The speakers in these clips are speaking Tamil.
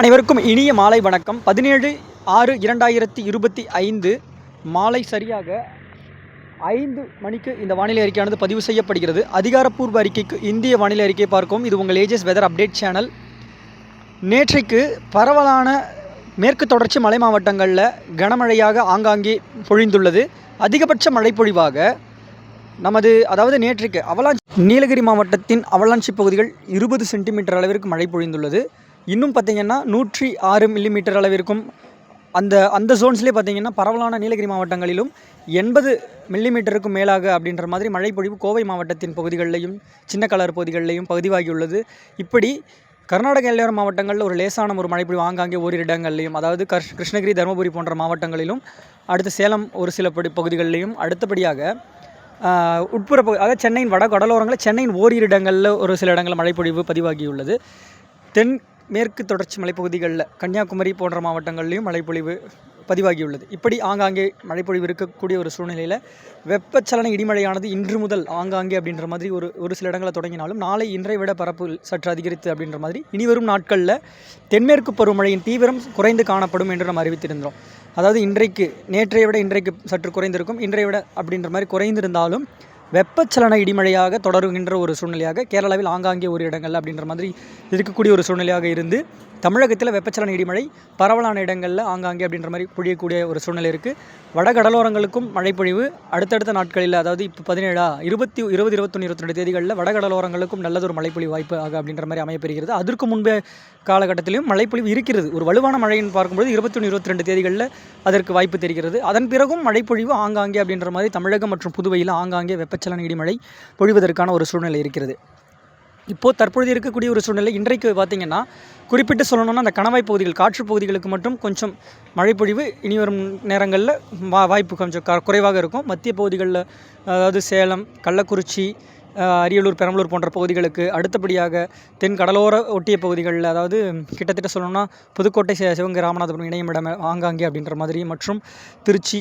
அனைவருக்கும் இனிய மாலை வணக்கம். பதினேழு ஆறு இரண்டாயிரத்தி இருபத்தி ஐந்து மாலை சரியாக ஐந்து மணிக்கு இந்த வானிலை அறிக்கையானது பதிவு செய்யப்படுகிறது. அதிகாரப்பூர்வ அறிக்கைக்கு இந்திய வானிலை அறிக்கை பார்க்கவும். இது உங்கள் ஏஜஸ் வெதர் அப்டேட் சேனல் நேற்றைக்கு பரவலான மேற்கு தொடர்ச்சி மலை மாவட்டங்களில் கனமழையாக ஆங்காங்கே பொழிந்துள்ளது. அதிகபட்ச மழைப்பொழிவாக நமது அதாவது நேற்றைக்கு அவலாஞ்சி நீலகிரி மாவட்டத்தின் அவலாஞ்சி பகுதிகள் இருபது சென்டிமீட்டர் அளவிற்கு மழை பொழிந்துள்ளது. இன்னும் பார்த்தீங்கன்னா நூற்றி ஆறு மில்லிமீட்டர் அளவிற்கும் அந்த அந்த ஜோன்ஸ்லேயே பார்த்தீங்கன்னா பரவலான நீலகிரி மாவட்டங்களிலும் எண்பது மில்லிமீட்டருக்கும் மேலாக அப்படின்ற மாதிரி மழைப்பொழிவு கோவை மாவட்டத்தின் பகுதிகளிலையும் சின்ன கலர் பகுதிகளிலையும் பதிவாகியுள்ளது இப்படி கர்நாடக எல்லையோர மாவட்டங்களில் ஒரு லேசான ஒரு மழைப்பொழிவு ஆங்காங்கே ஓரிரு இடங்கள்லையும் அதாவது கர்ஷ் கிருஷ்ணகிரி தருமபுரி போன்ற மாவட்டங்களிலும் அடுத்து சேலம் ஒரு சில படி பகுதிகளிலையும் அடுத்தபடியாக உட்புற பகுதி அதாவது சென்னையின் வட கடலோரங்களில் சென்னையின் ஓரிரு இடங்களில் ஒரு சில இடங்களில் மழைப்பொழிவு பதிவாகியுள்ளது. தென் மேற்கு தொடர்ச்சி மலைப்பகுதிகளில் கன்னியாகுமரி போன்ற மாவட்டங்கள்லேயும் மழைப்பொழிவு பதிவாகியுள்ளது. இப்படி ஆங்காங்கே மழைப்பொழிவு இருக்கக்கூடிய ஒரு சூழ்நிலையில் வெப்பச்சலன இடிமழையானது இன்று முதல் ஆங்காங்கே அப்படின்ற மாதிரி ஒரு ஒரு சில இடங்களில் தொடங்கினாலும் நாளை இன்றை விட பரப்பு சற்று அதிகரித்து அப்படின்ற மாதிரி இனிவரும் நாட்களில் தென்மேற்கு பருவமழையின் தீவிரம் குறைந்து காணப்படும் என்று நாம் அறிவித்திருந்தோம். அதாவது இன்றைக்கு நேற்றைய விட இன்றைக்கு சற்று குறைந்திருக்கும் இன்றைய விட அப்படின்ற மாதிரி குறைந்திருந்தாலும் வெப்பச்சலன இடிமழையாக தொடருகின்ற ஒரு சூழ்நிலையாக கேரளாவில் ஆங்காங்கே ஒரு இடங்கள் அப்படின்ற மாதிரி இருக்கக்கூடிய ஒரு சூழ்நிலையாக இருந்து தமிழகத்தில் வெப்பச்சலன இடிமழை பரவலான இடங்களில் ஆங்காங்கே அப்படின்ற மாதிரி பொழியக்கூடிய ஒரு சூழ்நிலை இருக்குது வட கடலோரங்களுக்கும் மழைப்பொழிவு அடுத்தடுத்த நாட்களில் அதாவது இப்போ பதினேழா இருபத்தி இருபது இருபத்தொன்று இருபத்தி ரெண்டு தேதிகளில் வட கடலோரங்களுக்கும் நல்லதொரு மழைப்பொழிவு வாய்ப்பு ஆக அப்படின்ற மாதிரி அமையப்பெறுகிறது. அதற்கு முன்பே காலகட்டத்திலும் மழைப்பொழிவு இருக்கிறது. ஒரு வலுவான மழைன்னு பார்க்கும்போது இருபத்தொன்று இருபத்தி ரெண்டு தேதிகளில் அதற்கு வாய்ப்பு தெரிகிறது. அதன் பிறகும் மழைப்பொழிவு ஆங்காங்கே அப்படின்ற மாதிரி தமிழகம் மற்றும் புதுவையில் ஆங்காங்கே வெப்ப வெப்பச்சலன இடிமழை பொழிவதற்கான ஒரு சூழ்நிலை இருக்கிறது. இப்போது தற்பொழுது இருக்கக்கூடிய ஒரு சூழ்நிலை இன்றைக்கு பார்த்திங்கன்னா குறிப்பிட்டு சொல்லணும்னா அந்த கணவாய் பகுதிகள் காற்று பகுதிகளுக்கு மட்டும் கொஞ்சம் மழைப்பொழிவு இனி வரும் நேரங்களில் வா வாய்ப்பு கொஞ்சம் க குறைவாக இருக்கும். மத்திய பகுதிகளில் அதாவது சேலம் கள்ளக்குறிச்சி அரியலூர் பெரம்பலூர் போன்ற பகுதிகளுக்கு அடுத்தபடியாக தென் கடலோர ஒட்டிய பகுதிகளில் அதாவது கிட்டத்தட்ட சொல்லணும்னா புதுக்கோட்டை சிவகங்கை ராமநாதபுரம் இணையமிடம் ஆங்காங்கே அப்படின்ற மாதிரி மற்றும் திருச்சி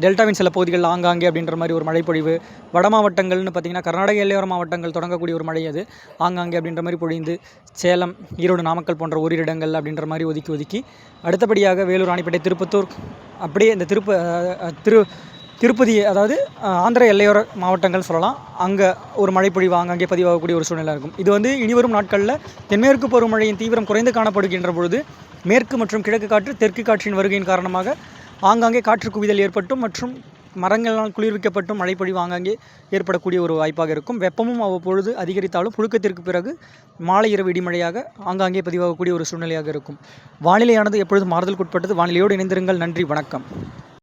டெல்டாவின் சில பகுதிகளில் ஆங்காங்கே அப்படின்ற மாதிரி ஒரு மழைப்பொழிவு வட மாவட்டங்கள்னு பார்த்திங்கன்னா கர்நாடக எல்லையோர மாவட்டங்கள் தொடங்கக்கூடிய ஒரு மழை அது ஆங்காங்கே அப்படின்ற மாதிரி பொழிந்து சேலம் ஈரோடு நாமக்கல் போன்ற ஓரிரு இடங்கள் அப்படின்ற மாதிரி ஒதுக்கி ஒதுக்கி அடுத்தபடியாக வேலூர் ராணிப்பேட்டை திருப்பத்தூர் அப்படியே இந்த திருப்ப திரு திருப்பதி அதாவது ஆந்திர எல்லையோர மாவட்டங்கள் சொல்லலாம். அங்கே ஒரு மழைப்பொழிவு ஆங்காங்கே பதிவாகக்கூடிய ஒரு சூழ்நிலை இருக்கும். இது வந்து இனிவரும் நாட்களில் தென்மேற்கு பருவமழையின் தீவிரம் குறைந்து காணப்படுகின்ற பொழுது மேற்கு மற்றும் கிழக்கு காற்று தெற்கு காற்றின் வருகையின் காரணமாக ஆங்காங்கே காற்று குவிதல் ஏற்பட்டும் மற்றும் மரங்களால் குளிர்விக்கப்பட்டும் மழைப்பொழிவு ஆங்காங்கே ஏற்படக்கூடிய ஒரு வாய்ப்பாக இருக்கும். வெப்பமும் அவ்வப்பொழுது அதிகரித்தாலும் புழுக்கத்திற்கு பிறகு மாலை இரவு இடிமழையாக ஆங்காங்கே பதிவாகக்கூடிய ஒரு சூழ்நிலையாக இருக்கும். வானிலையானது எப்பொழுதும் மாறுதலுக்குட்பட்டது வானிலையோடு இணைந்திருங்கள். நன்றி. வணக்கம்.